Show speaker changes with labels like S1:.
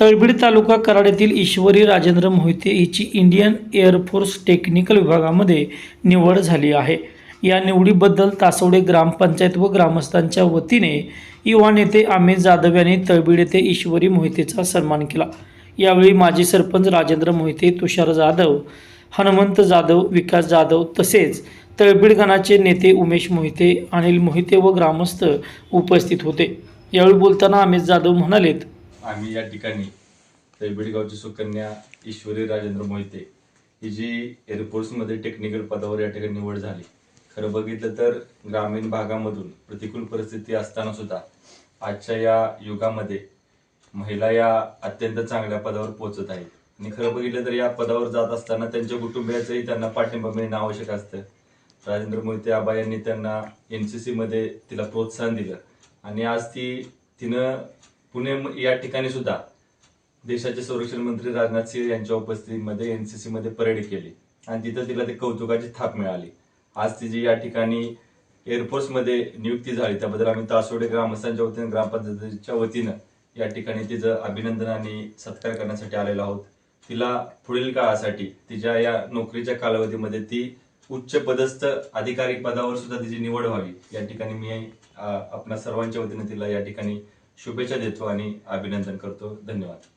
S1: तळबीड तालुका कराड येथील ईश्वरी राजेंद्र मोहिते हिची Indian air force technical विभागामध्ये निवड झाली आहे. या निवडीबद्दल तासवडे ग्रामपंचायत व ग्रामस्थांच्या वतीने युवा नेते अमित जाधव यांनी तळबीड येथे ईश्वरी मोहितेचा सन्मान केला. यावेळी माजी सरपंच राजेंद्र मोहिते तुषार जाधव हनुमंत जाधव विकास जाधव तसेच तळबीड गणाचे नेते उमेश मोहिते अनिल मोहिते व ग्रामस्थ उपस्थित होते. यावेळी बोलताना अमित जाधव म्हणालेत
S2: आम्ही या ठिकाणी तैबेडगावची सुकन्या ईश्वरी राजेंद्र मोहिते ही जी एअरफोर्समध्ये टेक्निकल पदावर या ठिकाणी निवड झाली. खरं बघितलं तर ग्रामीण भागामधून प्रतिकूल परिस्थिती असताना सुद्धा आजच्या या युगामध्ये महिला या अत्यंत चांगल्या पदावर पोहोचत आहेत. आणि खरं बघितलं तर या पदावर जात असताना त्यांच्या कुटुंबियाचंही त्यांना पाठिंबा मिळणं आवश्यक असतं. राजेंद्र मोहिते आबा यांनी त्यांना एन सी सीमध्ये तिला प्रोत्साहन दिलं. आणि आज ती तिनं पुणे या ठिकाणी सुद्धा देशाचे संरक्षण मंत्री राजनाथ सिंह यांच्या उपस्थितीमध्ये एनसीसी मध्ये परेड केली. आणि तिथं तिला ते कौतुकाची थाप मिळाली. आज तिची या ठिकाणी एअरफोर्समध्ये नियुक्ती झाली त्याबद्दल आम्ही तासोडे ग्रामस्थांच्या वतीनं ग्रामपंचायतीच्या वतीनं या ठिकाणी तिचं अभिनंदन आणि सत्कार करण्यासाठी आलेलो आहोत. तिला पुढील काळासाठी तिच्या या नोकरीच्या कालावधीमध्ये ती उच्च पदस्थ अधिकारी पदावर सुद्धा तिची निवड व्हावी. या ठिकाणी मी आपल्या आपणा सर्वांच्या वतीने तिला या ठिकाणी शुभेच्छा देतो आणि अभिनंदन करतो. धन्यवाद.